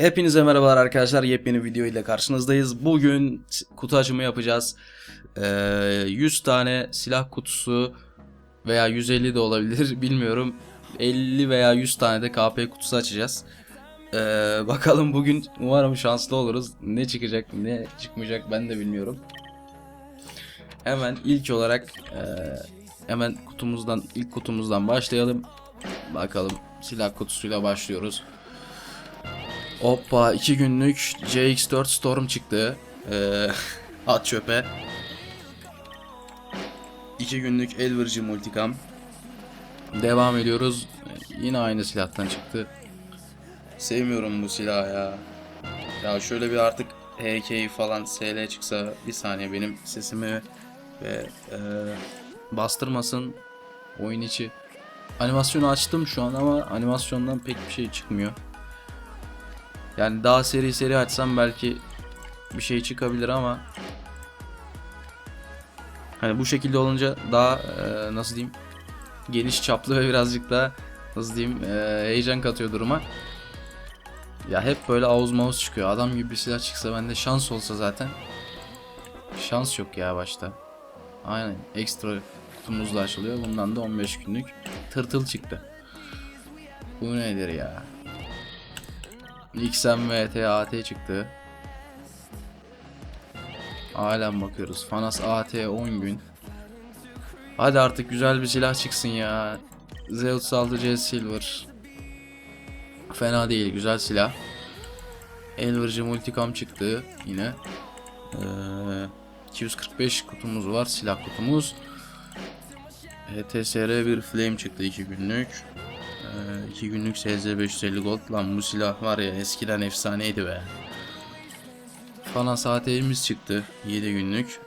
Hepinize merhabalar arkadaşlar. Yepyeni video ile karşınızdayız. Bugün kutu açımı yapacağız. Ee, 100 tane silah kutusu veya 150 de olabilir bilmiyorum. 50 veya 100 tane de KP kutusu açacağız. Ee, bakalım bugün umarım şanslı oluruz. Ne çıkacak ne çıkmayacak ben de bilmiyorum. Hemen ilk olarak e, hemen kutumuzdan ilk kutumuzdan başlayalım. Bakalım silah kutusuyla başlıyoruz. Hoppa 2 günlük CX4 Storm çıktı. Ee, at çöpe. 2 günlük Elverci Multicam. Devam ediyoruz. Yine aynı silahtan çıktı. Sevmiyorum bu silahı ya. Ya şöyle bir artık HK falan SL çıksa bir saniye benim sesimi ve e, bastırmasın oyun içi. Animasyonu açtım şu an ama animasyondan pek bir şey çıkmıyor. Yani daha seri seri açsam belki bir şey çıkabilir ama hani bu şekilde olunca daha e, nasıl diyeyim geniş çaplı ve birazcık daha nasıl diyeyim e, heyecan katıyor duruma. Ya hep böyle ağız mouse çıkıyor. Adam gibi bir silah çıksa bende şans olsa zaten. Şans yok ya başta. Aynen ekstra kutumuz da açılıyor. Bundan da 15 günlük tırtıl çıktı. Bu nedir ya? XMVT AT çıktı. Halen bakıyoruz. Fanas AT 10 gün. Hadi artık güzel bir silah çıksın ya. Z36C Silver. Fena değil, güzel silah. Elverci Multicam çıktı yine. Ee, 245 kutumuz var, silah kutumuz. TSR bir flame çıktı 2 günlük. 2 günlük SZ 550 gold lan bu silah var ya eskiden efsaneydi be. Falan saatimiz çıktı 7 günlük.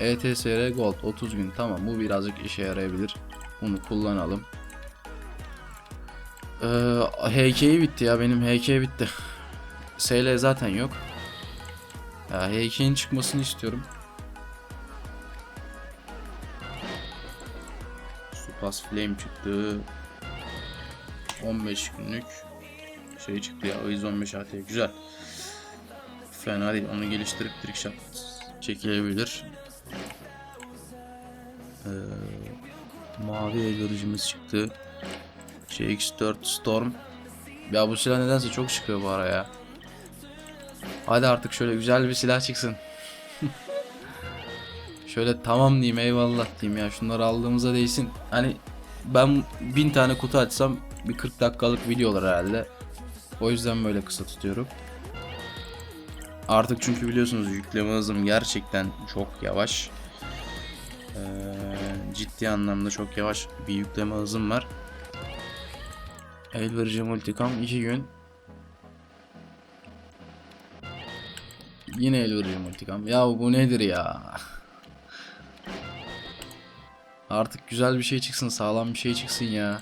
ETSR gold 30 gün tamam bu birazcık işe yarayabilir. Bunu kullanalım. Ee, HK'yi bitti ya benim HK bitti. SL zaten yok. Ya HK'nin çıkmasını istiyorum. Supas Flame çıktı. 15 günlük şey çıktı ya. IS 15 AT güzel. Fena değil. Onu geliştirip trick shot çekilebilir. Ee, mavi elvericimiz çıktı. CX4 Storm. Ya bu silah nedense çok çıkıyor bu ara ya. Hadi artık şöyle güzel bir silah çıksın. Şöyle tamam diyeyim eyvallah diyeyim ya şunları aldığımıza değsin. Hani ben bin tane kutu açsam bir 40 dakikalık videolar herhalde. O yüzden böyle kısa tutuyorum. Artık çünkü biliyorsunuz yükleme hızım gerçekten çok yavaş. Ee, ciddi anlamda çok yavaş bir yükleme hızım var. Elverici Multicam 2 gün. Yine Elverici Multicam. Ya bu nedir ya? Artık güzel bir şey çıksın, sağlam bir şey çıksın ya.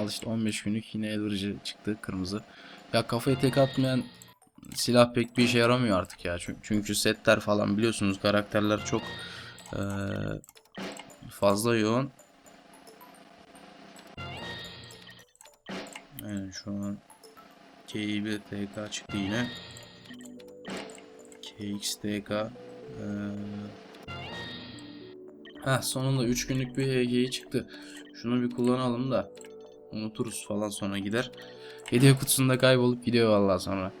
Al işte 15 günlük yine Elverci çıktı kırmızı. Ya kafaya tek atmayan silah pek bir işe yaramıyor artık ya. Çünkü, setler falan biliyorsunuz karakterler çok eee, fazla yoğun. Yani şu an KİB TK çıktı yine. KXTK eee Heh sonunda 3 günlük bir HG'yi çıktı. Şunu bir kullanalım da unuturuz falan sonra gider. Hediye kutusunda kaybolup gidiyor vallahi sonra.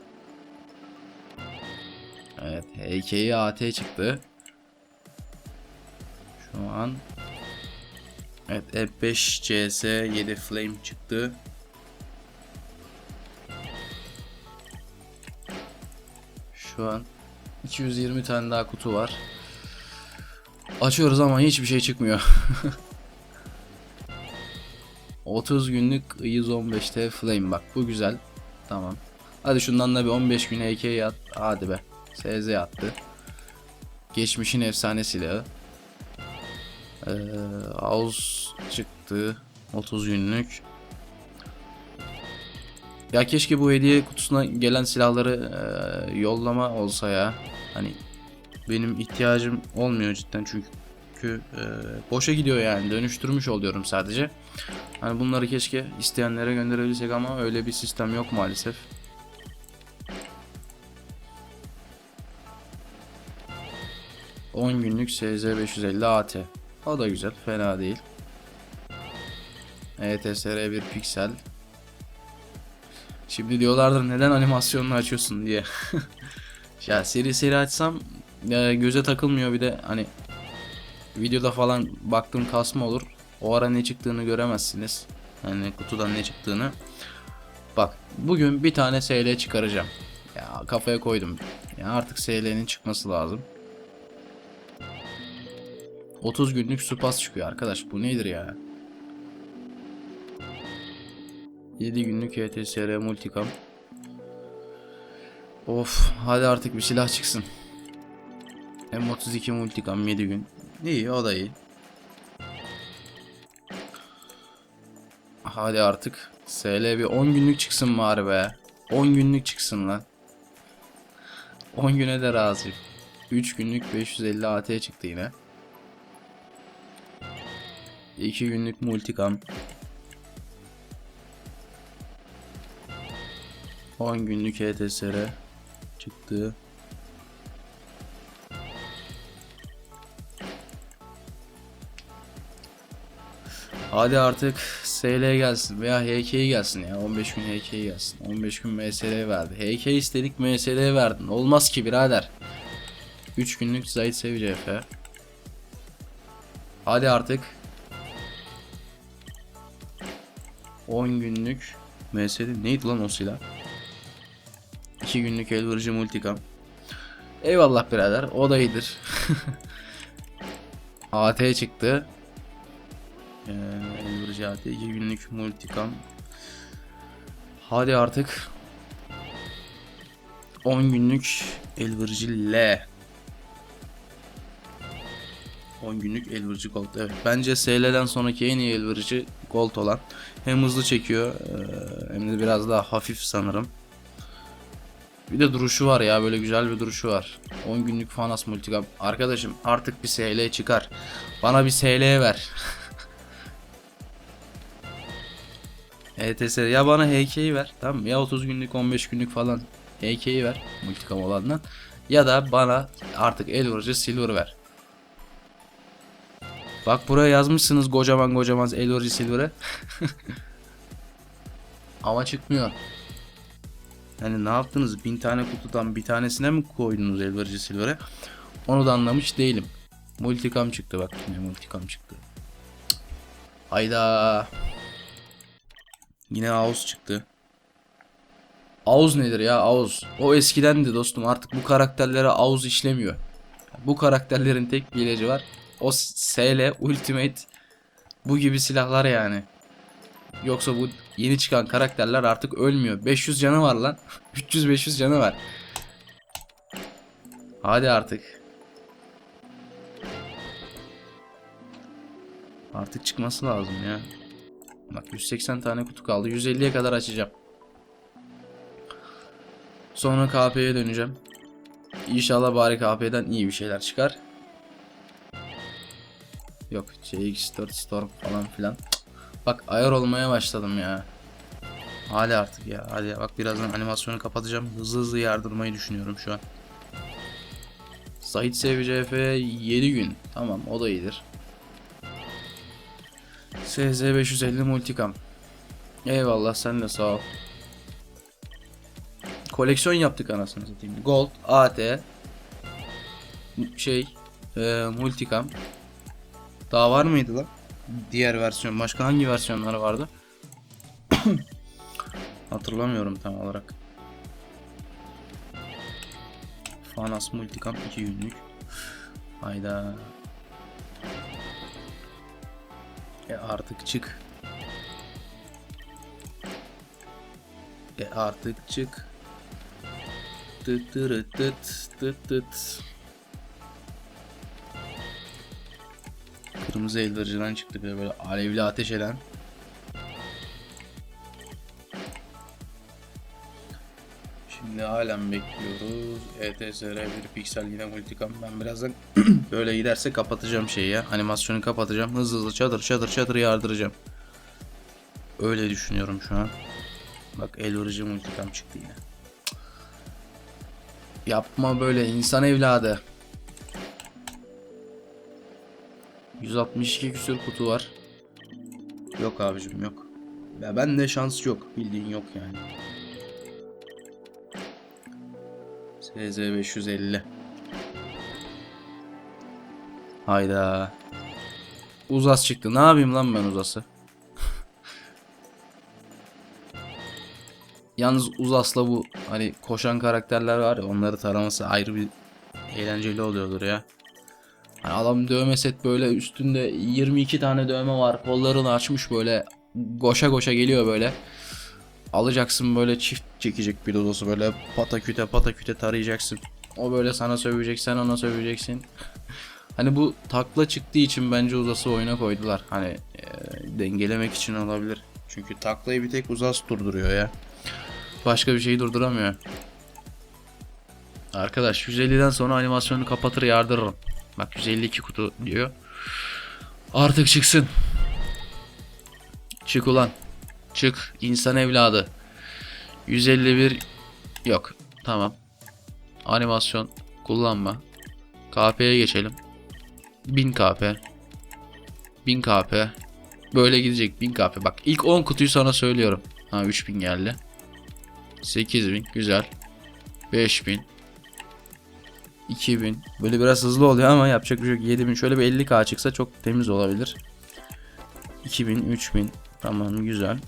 Evet HK'yi AT çıktı. Şu an Evet F5 CS 7 Flame çıktı. Şu an 220 tane daha kutu var. Açıyoruz ama hiçbir şey çıkmıyor. 30 günlük 115'te flame bak bu güzel. Tamam. Hadi şundan da bir 15 gün HK at. Hadi be. SZ attı. Geçmişin efsane silahı. Ee, Ağuz çıktı. 30 günlük. Ya keşke bu hediye kutusuna gelen silahları e, yollama olsa ya. Hani benim ihtiyacım olmuyor cidden çünkü e, boşa gidiyor yani dönüştürmüş oluyorum sadece. Hani bunları keşke isteyenlere gönderebilsek ama öyle bir sistem yok maalesef. ...10 günlük SZ 550 AT. O da güzel, fena değil. ETSR 1 piksel. Şimdi diyorlardır neden animasyonunu açıyorsun diye. ya seri seri açsam e, göze takılmıyor bir de hani videoda falan baktığım kasma olur. O ara ne çıktığını göremezsiniz. Hani kutudan ne çıktığını. Bak bugün bir tane SL çıkaracağım. Ya kafaya koydum. Ya artık SL'nin çıkması lazım. 30 günlük supas çıkıyor arkadaş bu nedir ya? 7 günlük ETSR multicam. Of hadi artık bir silah çıksın. M32 multicam 7 gün. İyi o da iyi. Hadi artık. SL bir 10 günlük çıksın bari be. 10 günlük çıksın lan. 10 güne de razıyım. 3 günlük 550 AT çıktı yine. 2 günlük multicam. 10 günlük ETSR çıktı. Hadi artık SL gelsin veya HK gelsin ya. 15 gün HK gelsin. 15 gün MSL verdi. HK istedik MSL verdin. Olmaz ki birader. 3 günlük Zayt Sevici Efe Hadi artık. 10 günlük MSL neydi lan o silah? 2 günlük Elvırcı Multicam. Eyvallah birader o da iyidir. AT çıktı ee, AT 2 günlük multicam. Hadi artık 10 günlük Elvırcı L 10 günlük Elvırcı Gold. Evet bence SL'den sonraki en iyi Elvırcı Gold olan. Hem hızlı çekiyor ee, hem de biraz daha hafif sanırım. Bir de duruşu var ya böyle güzel bir duruşu var. 10 günlük Fanas Multicam. Arkadaşım artık bir SL çıkar. Bana bir SL ver. ETS ya bana HK'yi ver tamam mı? ya 30 günlük 15 günlük falan HK'yi ver multicam olandan ya da bana artık el vurucu silver ver. Bak buraya yazmışsınız kocaman kocaman el vurucu silver'ı. Ama çıkmıyor. Yani ne yaptınız? Bin tane kutudan bir tanesine mi koydunuz el vurucu silver'ı? Onu da anlamış değilim. Multicam çıktı bak yine multicam çıktı. Hayda. Yine Ağuz çıktı. Ağuz nedir ya Ağuz? O eskidendi dostum artık bu karakterlere Ağuz işlemiyor. Bu karakterlerin tek bir ilacı var. O SL Ultimate bu gibi silahlar yani. Yoksa bu yeni çıkan karakterler artık ölmüyor. 500 canı var lan. 300-500 canı var. Hadi artık. Artık çıkması lazım ya. Bak 180 tane kutu kaldı. 150'ye kadar açacağım. Sonra KP'ye döneceğim. İnşallah bari KP'den iyi bir şeyler çıkar. Yok CX4 Storm falan filan. Bak ayar olmaya başladım ya. Hadi artık ya. Hadi. Bak birazdan animasyonu kapatacağım. Hızlı hızlı yardırmayı düşünüyorum şu an. Sait SVCF 7 gün. Tamam o da iyidir. SZ550 multicam. Eyvallah sen de sağ ol. Koleksiyon yaptık anasını satayım. Gold, AT, şey, e, multicam. Daha var mıydı lan? Diğer versiyon. Başka hangi versiyonları vardı? Hatırlamıyorum tam olarak. Fanas multicam 2 günlük. Hayda. E artık çık. E artık çık. Tıt tırıt tıt tıt tıt. Kırmızı elvericiden çıktı böyle, böyle alevli ateş eden. Şimdi halen bekliyoruz. ETSR 1 piksel yine multicam. Ben birazdan böyle giderse kapatacağım şeyi ya. Animasyonu kapatacağım. Hızlı hızlı çadır çadır çadır yardıracağım. Öyle düşünüyorum şu an. Bak el vurucu multikam çıktı yine. Yapma böyle insan evladı. 162 küsür kutu var. Yok abicim yok. Ya bende şans yok. Bildiğin yok yani. SZ 550. Hayda. Uzas çıktı. Ne yapayım lan ben uzası? Yalnız Uzas'la bu hani koşan karakterler var ya onları taraması ayrı bir eğlenceli oluyordur ya. Hani adam dövme set böyle üstünde 22 tane dövme var. Kollarını açmış böyle koşa koşa geliyor böyle. Alacaksın böyle çift çekecek bir dodosu böyle pataküte pataküte tarayacaksın. O böyle sana sövecek sen ona söveceksin. hani bu takla çıktığı için bence uzası oyuna koydular. Hani e, dengelemek için olabilir. Çünkü taklayı bir tek uzas durduruyor ya. Başka bir şeyi durduramıyor. Arkadaş 150'den sonra animasyonu kapatır yardırırım. Bak 152 kutu diyor. Artık çıksın. Çık ulan. Çık insan evladı. 151 yok. Tamam. Animasyon kullanma. KP'ye geçelim. 1000 KP. 1000 KP. Böyle gidecek 1000 KP. Bak ilk 10 kutuyu sana söylüyorum. Ha 3000 geldi. 8000 güzel. 5000 2000 böyle biraz hızlı oluyor ama yapacak bir şey yok 7000 şöyle bir 50k çıksa çok temiz olabilir 2000 3000 tamam güzel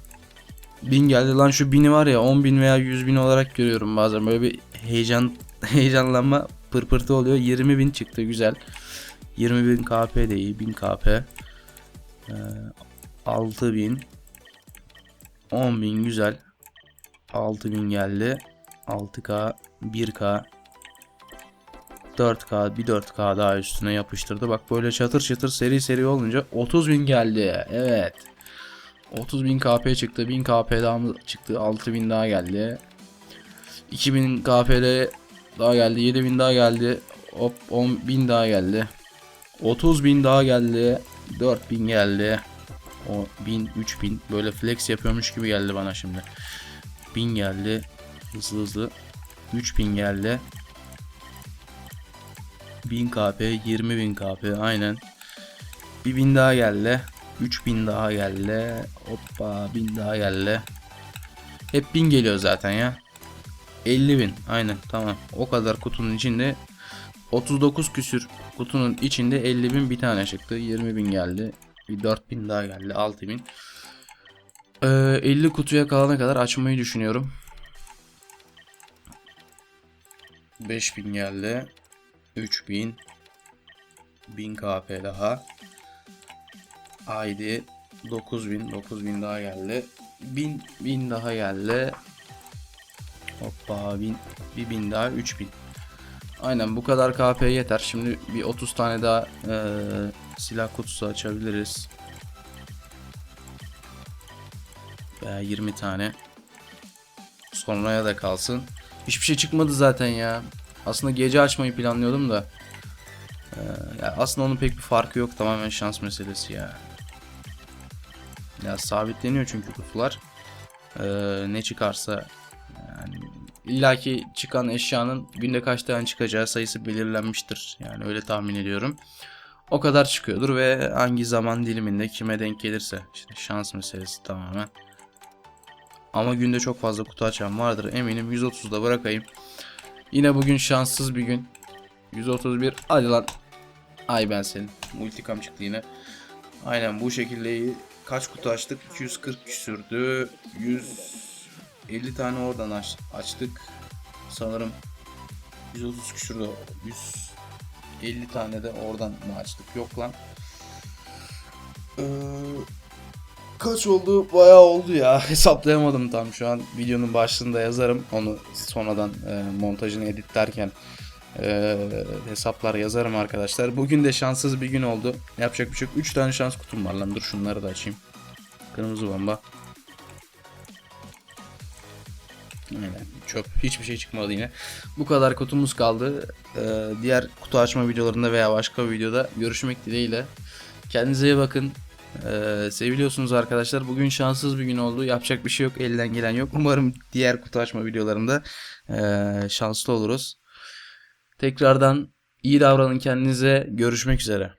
1000 geldi. Lan şu 1000'i var ya 10.000 veya 100.000 olarak görüyorum bazen. Böyle bir heyecan heyecanlanma pırpırtı oluyor. 20.000 çıktı güzel. 20.000 KP de iyi 1000 KP ee, 6000 10.000 güzel. 6000 geldi. 6K 1K 4K bir 4K daha üstüne yapıştırdı. Bak böyle çatır çatır seri seri olunca 30.000 geldi. Evet. 30.000 KP çıktı. 1000 KP daha mı çıktı? 6.000 daha geldi. 2000 KP'de daha geldi. 7000 daha geldi. Hop 10.000 daha geldi. 30.000 daha geldi. 4000 geldi. O 1000 3000 böyle flex yapıyormuş gibi geldi bana şimdi. 1000 geldi. Hızlı hızlı. 3000 geldi. 1000 KP, 20.000 KP aynen. Bir bin daha geldi. 3000 daha geldi. Hoppa 1000 daha geldi. Hep 1000 geliyor zaten ya. 50.000 aynen tamam. O kadar kutunun içinde 39 küsür kutunun içinde 50.000 bir tane çıktı. 20.000 geldi. Bir 4000 daha geldi. 6000. Ee, 50 kutuya kalana kadar açmayı düşünüyorum. 5000 geldi. 3000 1000 KP daha ID 9000 9000 daha geldi. 1000 1000 daha geldi. Hoppa 1000 bir 1000 daha 3000 aynen bu kadar KP yeter. Şimdi bir 30 tane daha e, silah kutusu açabiliriz. Veya 20 tane. Sonraya da kalsın. Hiçbir şey çıkmadı zaten ya. Aslında gece açmayı planlıyordum da. Ee, aslında onun pek bir farkı yok. Tamamen şans meselesi ya. Ya sabitleniyor çünkü kutular. Ee, ne çıkarsa yani illaki çıkan eşyanın günde kaç tane çıkacağı sayısı belirlenmiştir. Yani öyle tahmin ediyorum. O kadar çıkıyordur ve hangi zaman diliminde kime denk gelirse işte şans meselesi tamamen. Ama günde çok fazla kutu açan vardır eminim 130'da bırakayım. Yine bugün şanssız bir gün. 131. Hadi lan. Ay ben senin. Multicam çıktı yine. Aynen bu şekilde kaç kutu açtık? 240 küsürdü. 150 tane oradan aç, açtık. Sanırım 130 küsürdü. 150 tane de oradan mı açtık? Yok lan. Ee, kaç oldu? Bayağı oldu ya. Hesaplayamadım tam şu an. Videonun başlığında yazarım. Onu sonradan e, montajını editlerken e, hesaplar yazarım arkadaşlar. Bugün de şanssız bir gün oldu. Yapacak bir şey yok. 3 tane şans kutum var lan. Dur şunları da açayım. Kırmızı bomba. Aynen çöp. Hiçbir şey çıkmadı yine. Bu kadar kutumuz kaldı. Ee, diğer kutu açma videolarında veya başka bir videoda görüşmek dileğiyle. Kendinize iyi bakın. Ee, seviliyorsunuz arkadaşlar. Bugün şanssız bir gün oldu. Yapacak bir şey yok. Elden gelen yok. Umarım diğer kutu açma videolarında ee, şanslı oluruz. Tekrardan iyi davranın kendinize. Görüşmek üzere.